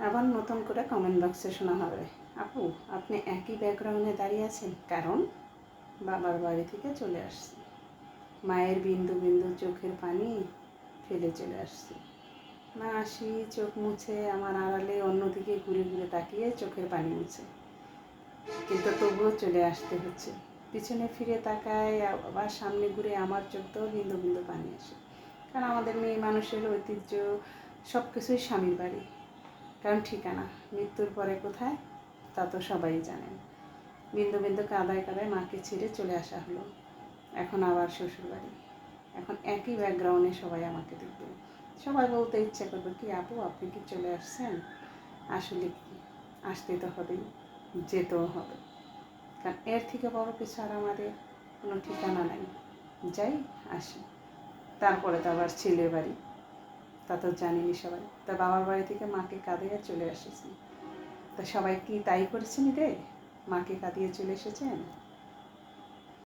আবার নতুন করে কমেন্ট বক্সে শোনা হবে। আপু, আপনি একই ব্যাকগ্রাউন্ডে দাঁড়িয়ে আছেন? কারণ বাবার বাড়ি থেকে চলে আসছি। মায়ের বিন্দু বিন্দু চোখের পানি ফেলে চলে আসছি। মা আসি, চোখ মুছে, আমার আড়ালে অন্যদিকে ঘুরে ঘুরে তাকিয়ে চোখের পানি মুছে। কিন্তু তবুও চলে আসতে হচ্ছে। পিছনে ফিরে তাকায়, আবার সামনে ঘুরে আমার চোখ তো বিন্দু বিন্দু পানি আসে। কারণ আমাদের মেয়ে মানুষের ঐতিহ্য সব কিছুই স্বামীর বাড়ি। কারণ ঠিকানা, মৃত্যুর পরে কোথায়, তা তো সবাই জানেন। বিন্দু বিন্দু কাদায় কাদায় মাকে ছেড়ে চলে আসা হলো। এখন আবার শ্বশুরবাড়ি। এখন একই ব্যাকগ্রাউন্ডে সবাই আমাকে দেখবে। সবাই বলতে ইচ্ছে করবে, কি আপু, আপনি কি চলে আসছেন? আসলে কি? আসতে তো হবেই, যেতেও হবে। কারণ এর থেকে বড় কিছু আর আমাদের কোনো ঠিকানা নাই। যাই, আসি। তারপরে তো আবার ছেলের বাড়ি। তা তো জানিনি সবাই। তা বাবার বাড়ি থেকে মাকে কাঁদিয়ে চলে এসেছি তা সবাই কি তাই করেছেন রে? মাকে কাঁদিয়ে চলে এসেছেন?